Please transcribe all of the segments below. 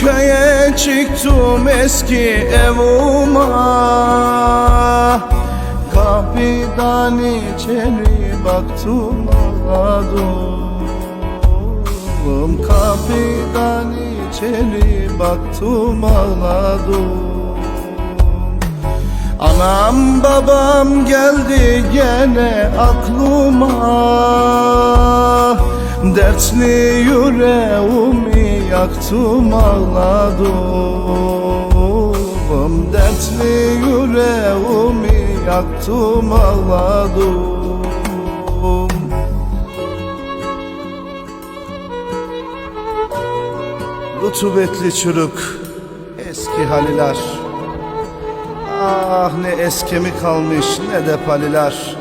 Köye çıktım eski evuma. Kapıdan içeri baktım ağladım. Kapıdan içeri baktım ağladım. Anam babam geldi gene aklıma. Dertli yüreğimi yaktım ağladım. Dertli yüreğimi yaktım ağladım. Rutubetli çürük eski haliler. Ah ne eskemi kalmış ne de paliler.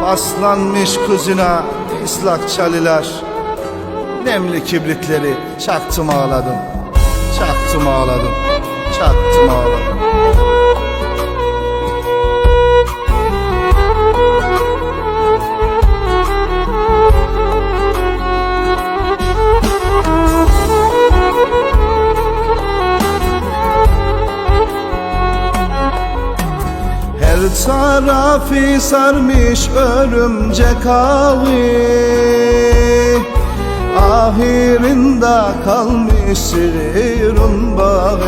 Paslanmış kuzuna ıslak çaliler Nemli kibritleri çaktım ağladım. Çaktım ağladım. Çaktım ağladım. Her tarafı sarmış örümcek ağı Ahirinde kalmış sirrun bağı.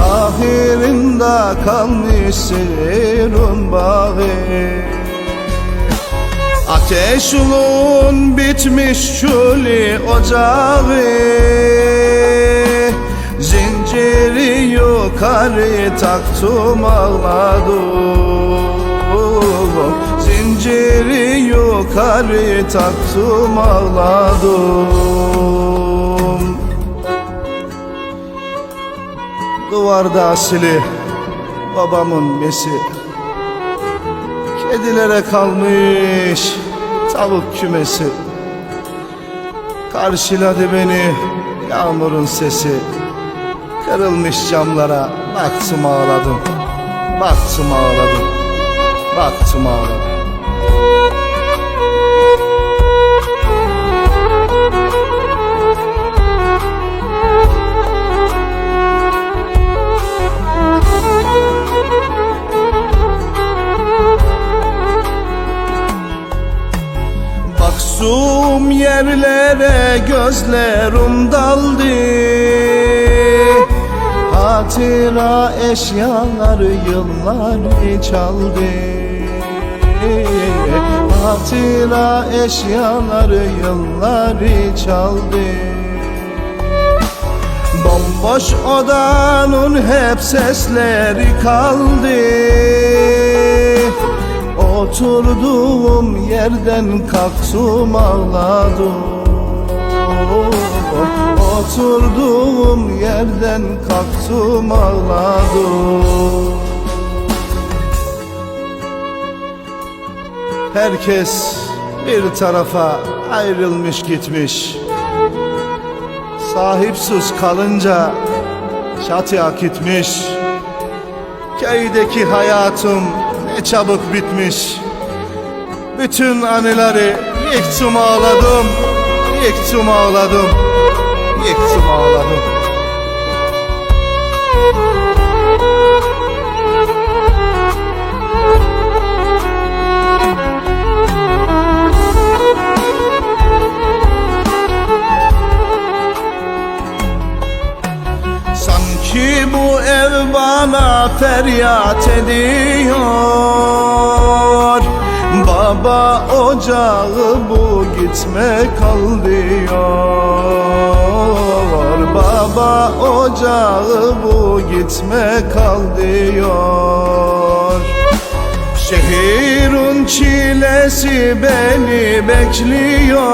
Ahirinde kalmış sirrun bağı. Ateş ulun bitmiş çölü ocağı. Zinciri yukarı taktım ağladım. Zinciri yukarı taktım ağladım. Duvarda asili babamın mesi Kedilere kalmış tavuk kümesi. Karşıladı beni yağmurun sesi. Kırılmış camlara baktım ağladım. Baktım ağladım. Baktım ağladım Baksum yerlere gözlerim daldı. Hatıra eşyaları yılları çaldı. Hatıra eşyaları yılları çaldı. Bomboş odanın hep sesleri kaldı Oturduğum yerden kalktım ağladım. Oturduğum yerden kalktım ağladım. Herkes bir tarafa ayrılmış gitmiş. Sahipsiz kalınca çatıya gitmiş. Köydeki hayatım ne çabuk bitmiş. Bütün anıları yıktım ağladım Yıktım ağladım Yıktım ağladım feryat ediyor. Baba ocağı bu gitme kal diyor. Baba ocağı bu gitme kal diyor. Şehirun çilesi beni bekliyor.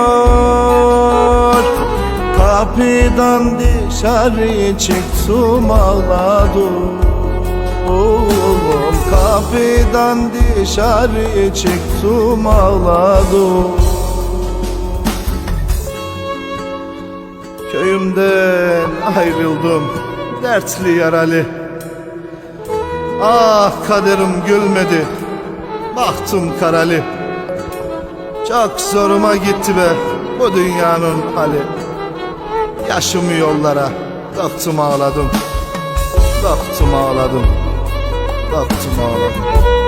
Kapıdan dışarı çıktım ağladım Kapıdan dışarı çıktım ağladım Köyümden ayrıldım dertli yaralı. Ah kaderim gülmedi Bahtım karalı. Çok zoruma gitti be bu dünyanın hali. Yaşımı yollara Döktüm ağladım Döktüm ağladım Döktüm ağladım Döktüm ağladım